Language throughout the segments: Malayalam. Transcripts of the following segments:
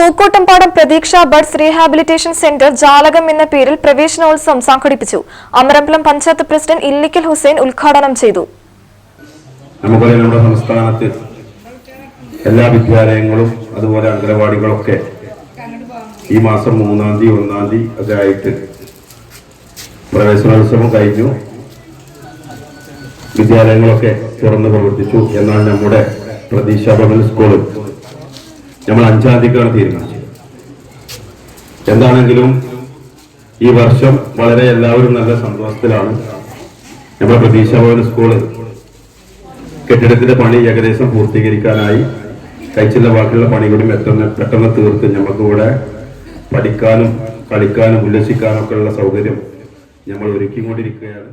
Pookottumpadam Pratheeksha buds rehabilitation centre Jalakam എന്ന പേരിൽ പ്രവേശനോത്സവം സംഘടിപ്പിച്ചു. അമരമ്പലം പഞ്ചായത്ത് പ്രസിഡന്റ് ഇല്ലിക്കൽ ഹുസൈൻ ഉദ്ഘാടനം ചെയ്തു. നമ്മുടെ സംസ്ഥാനത്ത് എല്ലാ വിദ്യാലയങ്ങളും അതുപോലെ അംഗനവാടികളൊക്കെ ഈ മാസം മൂന്നാം തീയതി ഒന്നാം തീയതി ഒക്കെ ആയിട്ട് പ്രവേശനോത്സവം കഴിഞ്ഞു. വിദ്യാലയങ്ങളൊക്കെ തുറന്ന് പ്രവർത്തിച്ചു എന്നാൽ നമ്മുടെ പ്രതീക്ഷ പബ്ലിക് സ്കൂൾ. നമ്മൾ അഞ്ചാം തീയതിക്കാണ് തീരുമാനിച്ചത്. എന്താണെങ്കിലും ഈ വർഷം വളരെ എല്ലാവരും നല്ല സന്തോഷത്തിലാണ്. നമ്മുടെ പ്രതീക്ഷ ഭവൻ സ്കൂൾ കെട്ടിടത്തിന്റെ പണി ഏകദേശം പൂർത്തീകരിക്കാനായി കഴിച്ചുള്ള ബാക്കിയുള്ള പണി കൂടി പെട്ടെന്ന് തീർത്ത് നമുക്ക് ഇവിടെ പഠിക്കാനും കളിക്കാനും ഉല്ലസിക്കാനും ഒക്കെ ഉള്ള സൗകര്യം നമ്മൾ ഒരുക്കിക്കൊണ്ടിരിക്കുകയാണ്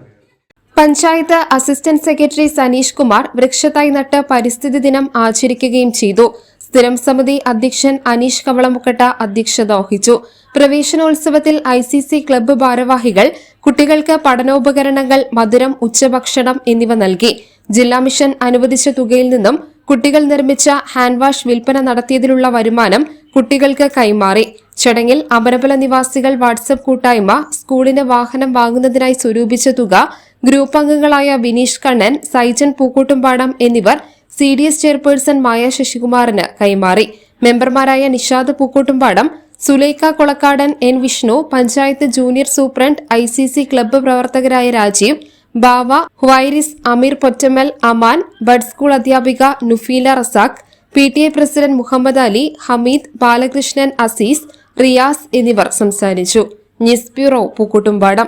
പഞ്ചായത്ത് അസിസ്റ്റന്റ് സെക്രട്ടറി സനീഷ് കുമാർ വൃക്ഷത്തൈ നട്ട് പരിസ്ഥിതി ദിനം ആചരിക്കുകയും ചെയ്തു. സ്ഥിരം സമിതി അധ്യക്ഷൻ അനീഷ് കവളമുക്കട്ട അധ്യക്ഷത വഹിച്ചു. പ്രവേശനോത്സവത്തിൽ ഐ സി സി ക്ലബ്ബ് ഭാരവാഹികൾ കുട്ടികൾക്ക് പഠനോപകരണങ്ങൾ മധുരം ഉച്ചഭക്ഷണം എന്നിവ നൽകി. ജില്ലാ മിഷൻ അനുവദിച്ച തുകയിൽ നിന്നും കുട്ടികൾ നിർമ്മിച്ച ഹാൻഡ് വാഷ് വിൽപ്പന നടത്തിയതിലുള്ള വരുമാനം കുട്ടികൾക്ക് കൈമാറി. ചടങ്ങിൽ അമരബല നിവാസികൾ വാട്സപ്പ് കൂട്ടായ്മ സ്കൂളിന് വാഹനം വാങ്ങുന്നതിനായി സ്വരൂപിച്ച തുക ഗ്രൂപ്പ് അംഗങ്ങളായ വിനീഷ് കണ്ണൻ സൈജൻ പൂക്കൂട്ടുംപാടം എന്നിവർ C D S chairperson Maya ശശികുമാറിന് കൈമാറി. മെമ്പർമാരായ Nishad Pookkottumpadam Sulaika Kolakkadan N Vishnu panchayat junior superintendent I C C club പ്രവർത്തകരായ രാജീവ് ബാവ ഹുവൈരിസ് അമീർ പൊറ്റമൽ അമാൻ ബഡ് സ്കൂൾ അധ്യാപിക Nufeela Razak P T A president Muhammad Ali Hameed Balakrishnan Azeez Riyas എന്നിവർ സംസാരിച്ചു. News bureau Pookkottumpadam.